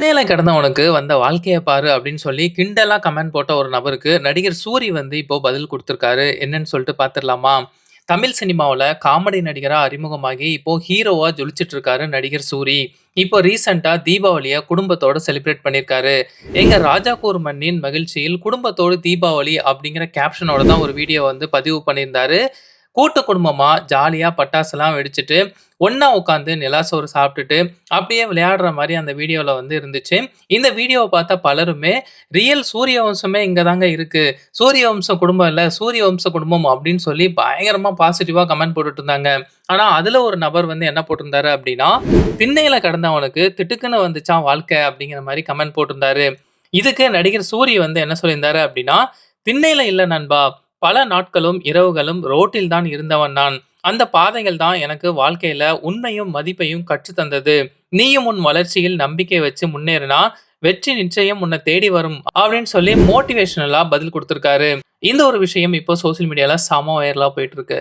சென்னையில் கிடந்தவனுக்கு வந்த வாழ்க்கையை பாரு" அப்படின்னு சொல்லி கிண்டலாக கமெண்ட் போட்ட ஒரு நபருக்கு நடிகர் சூரி வந்து இப்போ பதில் கொடுத்துருக்காரு என்னன்னு சொல்லிட்டு பார்த்துடலாமா? தமிழ் சினிமாவில் காமெடி நடிகராக அறிமுகமாகி இப்போ ஹீரோவாக ஜொலிச்சிட்டு இருக்காரு நடிகர் சூரி. இப்போ ரீசென்ட்டா தீபாவளியை குடும்பத்தோடு செலிப்ரேட் பண்ணியிருக்காரு. எங்கள் ராஜாக்கூர் மண்ணின் மகிழ்ச்சியில் குடும்பத்தோடு தீபாவளி" அப்படிங்கிற கேப்ஷனோட தான் ஒரு வீடியோ வந்து பதிவு பண்ணியிருந்தாரு. கூட்டு குடும்பமாக ஜாலியாக பட்டாசுலாம் வெடிச்சுட்டு, ஒன்றா உட்காந்து நிலாசோறு சாப்பிட்டுட்டு, அப்படியே விளையாடுற மாதிரி அந்த வீடியோவில் வந்து இருந்துச்சு. இந்த வீடியோவை பார்த்தா பலருமே, "ரியல் சூரிய வம்சமே இங்கே தாங்க இருக்குது சூரிய வம்ச குடும்பம் இல்லை சூரிய வம்ச குடும்பம்" அப்படின்னு சொல்லி பயங்கரமாக பாசிட்டிவாக கமெண்ட் போட்டுட்டு இருந்தாங்க. அதில் ஒரு நபர் வந்து என்ன போட்டிருந்தாரு அப்படின்னா, "திண்ணையில கடந்தவனுக்கு திட்டுக்குன்னு வந்துச்சான் வாழ்க்கை" அப்படிங்கிற மாதிரி கமெண்ட் போட்டிருந்தாரு. இதுக்கு நடிகர் சூரி வந்து என்ன சொல்லியிருந்தாரு அப்படின்னா, திண்ணையில் இல்லை நண்பா. பல நாட்களும், இரவுகளும் ரோட்டில் தான் இருந்தவன் நான். அந்த பாதைகள் தான் எனக்கு வாழ்க்கையில உண்மையும், மதிப்பையும் கற்றுத் தந்தது. நீயும் உன் வளர்ச்சியில் நம்பிக்கை வச்சு முன்னேறினா, வெற்றி நிச்சயம் உன்னை தேடி வரும்" அப்படின்னு சொல்லி மோட்டிவேஷனலா பதில் கொடுத்துருக்காரு இந்த ஒரு விஷயம் இப்போ சோசியல் மீடியால செம வைரலா போயிட்டு இருக்கு.